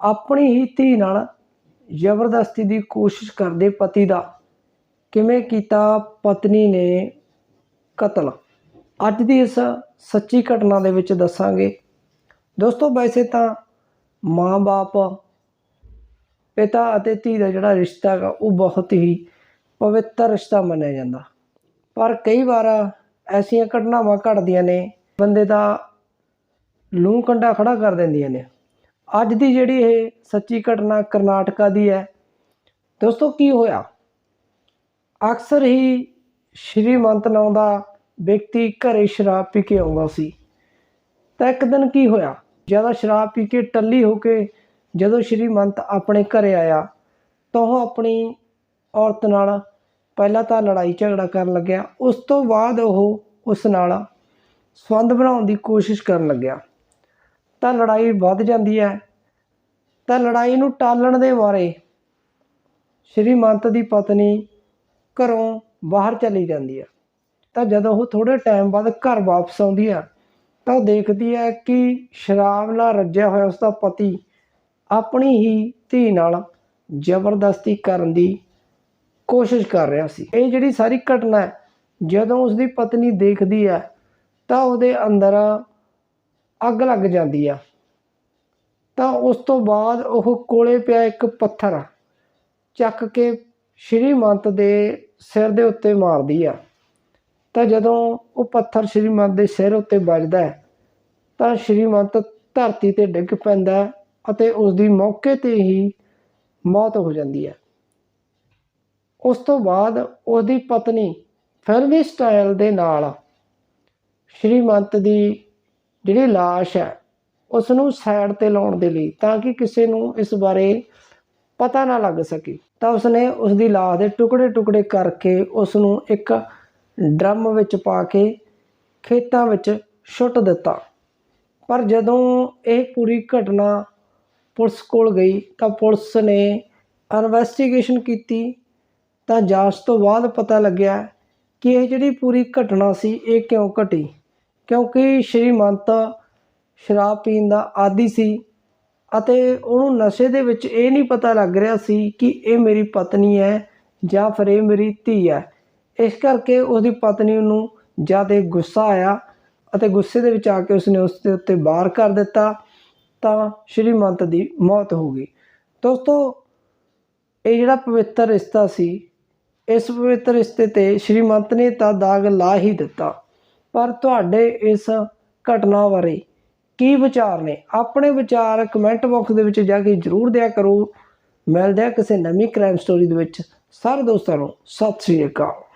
ਆਪਣੀ ਹੀ ਧੀ ਨਾਲ ਜ਼ਬਰਦਸਤੀ ਦੀ ਕੋਸ਼ਿਸ਼ ਕਰਦੇ ਪਤੀ ਦਾ। ਕਿਵੇਂ ਕੀਤਾ? ਪਤਨੀ ਨੇ ਕਤਲ। ਅੱਜ ਦੀ ਇਸ ਸੱਚੀ ਘਟਨਾ ਦੇ ਵਿੱਚ ਦੱਸਾਂਗੇ। ਦੋਸਤੋ, ਵੈਸੇ ਤਾਂ ਮਾਂ-ਬਾਪ, ਪਿਤਾ ਅਤੇ ਧੀ ਦਾ ਜਿਹੜਾ ਰਿਸ਼ਤਾ ਹੈਗਾ, ਉਹ ਬਹੁਤ ਹੀ ਪਵਿੱਤਰ ਰਿਸ਼ਤਾ ਮੰਨਿਆ ਜਾਂਦਾ। ਪਰ ਕਈ ਵਾਰ ਐਸੀਆਂ ਘਟਨਾਵਾਂ ਘਟਦੀਆਂ ਨੇ, ਬੰਦੇ ਦਾ ਲੂੰ ਕੰਡਾ ਖੜਾ ਕਰ ਦਿੰਦੀਆਂ ਨੇ। ਅੱਜ ਦੀ ਜਿਹੜੀ ਇਹ ਸੱਚੀ ਘਟਨਾ ਕਰਨਾਟਕਾ ਦੀ ਹੈ, ਦੋਸਤੋ ਕੀ ਹੋਇਆ? ਅਕਸਰ ਹੀ ਸ਼੍ਰੀਮੰਤ ਨਾਂ ਦਾ ਵਿਅਕਤੀ ਘਰੇ ਸ਼ਰਾਬ ਪੀ ਕੇ ਆਉਂਦਾ ਸੀ। ਤਾਂ ਇੱਕ ਦਿਨ ਕੀ ਹੋਇਆ? ਜ਼ਿਆਦਾ ਸ਼ਰਾਬ ਪੀ ਕੇ ਟੱਲੀ ਹੋ ਕੇ ਜਦੋਂ ਸ਼੍ਰੀਮੰਤ ਆਪਣੇ ਘਰੇ ਆਇਆ, ਤਾਂ ਉਹ ਆਪਣੀ ਔਰਤ ਨਾਲ ਪਹਿਲਾਂ ਤਾਂ ਲੜਾਈ ਝਗੜਾ ਕਰਨ ਲੱਗਿਆ। ਉਸ ਤੋਂ ਬਾਅਦ ਉਹ ਉਸ ਨਾਲ ਸੰਬੰਧ ਬਣਾਉਣ ਦੀ ਕੋਸ਼ਿਸ਼ ਕਰਨ ਲੱਗਿਆ। ਤਾਂ ਲੜਾਈ ਵੱਧ ਜਾਂਦੀ ਹੈ। ਤਾਂ ਲੜਾਈ ਨੂੰ ਟਾਲਣ ਦੇ ਬਾਰੇ ਸ਼੍ਰੀਮੰਤ ਦੀ ਪਤਨੀ ਘਰੋਂ ਬਾਹਰ ਚਲੀ ਜਾਂਦੀ ਹੈ। ਤਾਂ ਜਦੋਂ ਉਹ ਥੋੜੇ ਟਾਈਮ ਬਾਅਦ ਘਰ ਵਾਪਸ ਆਉਂਦੀ ਹੈ, ਤਾਂ ਉਹ ਦੇਖਦੀ ਹੈ ਕਿ ਸ਼ਰਾਬ ਨਾਲ ਰੱਜਿਆ ਹੋਇਆ ਉਸ ਦਾ ਪਤੀ ਆਪਣੀ ਹੀ ਧੀ ਨਾਲ ਜ਼ਬਰਦਸਤੀ ਕਰਨ ਦੀ ਕੋਸ਼ਿਸ਼ ਕਰ ਰਿਹਾ ਸੀ। ਇਹ ਜਿਹੜੀ ਸਾਰੀ ਘਟਨਾ ਜਦੋਂ ਉਸ ਦੀ ਪਤਨੀ ਦੇਖਦੀ ਹੈ, ਤਾਂ ਉਹਦੇ ਅੰਦਰ ਅੱਗ ਲੱਗ ਜਾਂਦੀ ਆ। ਤਾਂ ਉਸ ਤੋਂ ਬਾਅਦ ਉਹ ਕੋਲੇ ਪਿਆ ਇੱਕ ਪੱਥਰ ਚੱਕ ਕੇ ਸ਼੍ਰੀਮੰਤ ਦੇ ਸਿਰ ਦੇ ਉੱਤੇ ਮਾਰਦੀ ਆ। ਤਾਂ ਜਦੋਂ ਉਹ ਪੱਥਰ ਸ਼੍ਰੀਮੰਤ ਦੇ ਸਿਰ ਉੱਤੇ ਵੱਜਦਾ ਹੈ, ਤਾਂ ਸ਼੍ਰੀਮੰਤ ਧਰਤੀ ਤੇ ਡਿੱਗ ਪੈਂਦਾ ਅਤੇ ਉਸ ਦੀ ਮੌਕੇ ਤੇ ਹੀ ਮੌਤ ਹੋ ਜਾਂਦੀ ਹੈ। ਉਸ ਤੋਂ ਬਾਅਦ ਉਹਦੀ ਪਤਨੀ ਫਿਲਮੀ ਸਟਾਈਲ ਦੇ ਨਾਲ ਸ਼੍ਰੀਮੰਤ ਦੀ ਜਿਹੜੀ লাশ ਹੈ ਉਸ ਨੂੰ ਸਾਈਡ ਤੇ ਲਾਉਣ ਦੇ ਲਈ ਤਾਂ ਕਿ ਕਿਸੇ ਨੂੰ ਇਸ ਬਾਰੇ ਪਤਾ ਨਾ ਲੱਗ ਸਕੇ। ਤਾਂ ਉਸਨੇ ਉਸ ਦੀ ਲਾਸ਼ ਦੇ ਟੁਕੜੇ-ਟੁਕੜੇ ਕਰਕੇ ਉਸ ਨੂੰ ਇੱਕ ਡਰਮ ਵਿੱਚ ਪਾ ਕੇ ਖੇਤਾਂ ਵਿੱਚ ਛੁੱਟ ਦਿੱਤਾ। ਪਰ ਜਦੋਂ ਇਹ ਪੂਰੀ ਘਟਨਾ ਪੁਲਿਸ ਕੋਲ ਗਈ ਤਾਂ ਪੁਲਿਸ ਨੇ ਇਨਵੈਸਟੀਗੇਸ਼ਨ ਕੀਤੀ। ਤਾਂ ਜਾਂਚ ਤੋਂ ਬਾਅਦ ਪਤਾ ਲੱਗਿਆ ਕਿ ਇਹ ਜਿਹੜੀ ਪੂਰੀ ਘਟਨਾ ਸੀ, ਇਹ ਕਿਉਂ ਘਟੀ? ਕਿਉਂਕਿ ਸ਼੍ਰੀਮੰਤ ਸ਼ਰਾਬ ਪੀਣ ਦਾ ਆਦੀ ਸੀ ਅਤੇ ਉਹਨੂੰ ਨਸ਼ੇ ਦੇ ਵਿੱਚ ਇਹ ਨਹੀਂ ਪਤਾ ਲੱਗ ਰਿਹਾ ਸੀ ਕਿ ਇਹ ਮੇਰੀ ਪਤਨੀ ਹੈ ਜਾਂ ਫਿਰ ਇਹ ਮੇਰੀ ਧੀ ਹੈ। ਇਸ ਕਰਕੇ ਉਹਦੀ ਪਤਨੀ ਨੂੰ ਜ਼ਿਆਦਾ ਗੁੱਸਾ ਆਇਆ ਅਤੇ ਗੁੱਸੇ ਦੇ ਵਿੱਚ ਆ ਕੇ ਉਸਨੇ ਉਸ ਦੇ ਉੱਤੇ ਬਾਹਰ ਕਰ ਦਿੱਤਾ ਤਾਂ ਸ਼੍ਰੀਮੰਤ ਦੀ ਮੌਤ ਹੋ ਗਈ। ਦੋਸਤੋ, ਇਹ ਜਿਹੜਾ ਪਵਿੱਤਰ ਰਿਸ਼ਤਾ ਸੀ, ਇਸ ਪਵਿੱਤਰ ਰਿਸ਼ਤੇ ਤੇ ਸ਼੍ਰੀਮੰਤ ਨੇ ਤਾਂ ਦਾਗ ਲਾ ਹੀ ਦਿੱਤਾ। ਪਰ ਤੁਹਾਡੇ ਇਸ ਘਟਨਾ ਬਾਰੇ ਕੀ ਵਿਚਾਰ ਨੇ? ਆਪਣੇ ਵਿਚਾਰ ਕਮੈਂਟ ਬਾਕਸ ਦੇ ਵਿੱਚ ਜਾ ਕੇ ਜਰੂਰ ਦਿਆ ਕਰੋ। ਮਿਲਦੇ ਆ ਕਿਸੇ ਨਵੀਂ ਕ੍ਰਾਈਮ ਸਟੋਰੀ ਦੇ ਵਿੱਚ। ਸਾਰੇ ਦੋਸਤਾਂ ਨੂੰ ਸਤਿ ਸ੍ਰੀ ਅਕਾਲ।